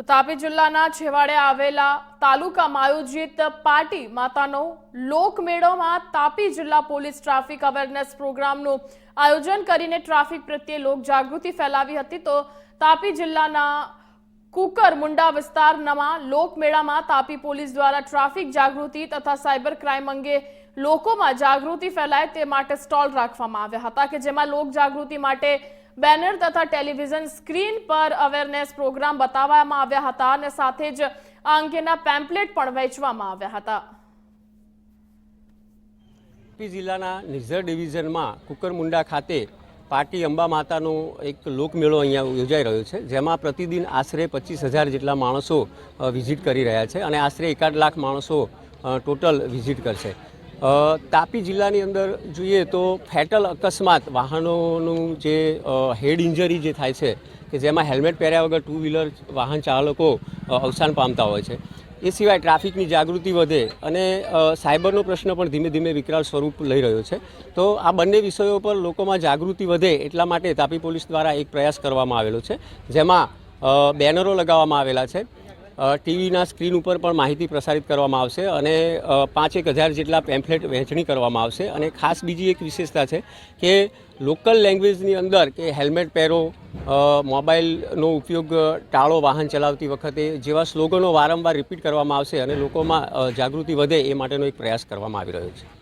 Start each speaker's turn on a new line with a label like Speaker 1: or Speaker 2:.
Speaker 1: તો તાપી જિલ્લાના છેવાડે આવેલા તાલુકામાં આયોજિત પાટી માતાનો લોકમેળોમાં તાપી જિલ્લા પોલીસ ટ્રાફિક અવેરનેસ પ્રોગ્રામનું આયોજન કરીને ટ્રાફિક પ્રત્યે લોક જાગૃતિ ફેલાવી હતી તો તાપી જિલ્લાના કુકર મુંડા વિસ્તારમાં લોકમેળામાં તાપી પોલીસ દ્વારા ટ્રાફિક જાગૃતિ તથા સાયબર ક્રાઇમ અંગે લોકોમાં જાગૃતિ ફેલાય તે માટે સ્ટોલ રાખવામાં આવ્યા હતા કે જેમાં લોક જાગૃતિ માટે બેનર તથા ટેલિવિઝન સ્ક્રીન પર અવેરનેસ પ્રોગ્રામ બતાવવામાં આવ્યા હતા અને સાથે જ આ અંગેના પેમ્પલેટ પણ વહેંચવામાં આવ્યા હતા.
Speaker 2: જિલ્લાના નિઝર ડિવિઝનમાં કુકરમુંડા ખાતે પાટી અંબા માતાનો એક લોકમેળો અહીંયા યોજાઈ રહ્યો છે, જેમાં પ્રતિદિન આશરે પચીસ હજાર જેટલા માણસો વિઝિટ કરી રહ્યા છે અને આશરે એકાદ લાખ માણસો ટોટલ વિઝિટ કરશે. તાપી જિલ્લાની અંદર જોઈએ તો ફેટલ અકસ્માત વાહનોનું જે હેડ ઇન્જરી જે થાય છે, કે જેમાં હેલ્મેટ પહેર્યા વગર ટુ વ્હીલર વાહન ચાલકો અવસાન પામતા હોય છે. એ સિવાય ટ્રાફિકની જાગૃતિ વધે અને સાયબરનો પ્રશ્ન પણ ધીમે ધીમે વિકરાળ સ્વરૂપ લઈ રહ્યો છે. તો આ બંને વિષયો પર લોકોમાં જાગૃતિ વધે એટલા માટે તાપી પોલીસ દ્વારા એક પ્રયાસ કરવામાં આવેલો છે, જેમાં બેનરો લગાવવામાં આવેલા છે. ટીવીના સ્ક્રીન ઉપર પણ માહિતી પ્રસારિત કરવામાં આવશે અને પાંચેક હજાર જેટલા પેમ્ફલેટ વહેંચણી કરવામાં આવશે અને ખાસ બીજી એક વિશેષતા છે કે લોકલ લેંગ્વેજની અંદર કે હેલ્મેટ પહેરો મોબાઈલનો ઉપયોગ ટાળો વાહન ચલાવતી વખતે જેવા સ્લોગનો વારંવાર રિપીટ કરવામાં આવશે અને લોકોમાં જાગૃતિ વધે એ માટેનો એક પ્રયાસ કરવામાં આવી રહ્યો છે.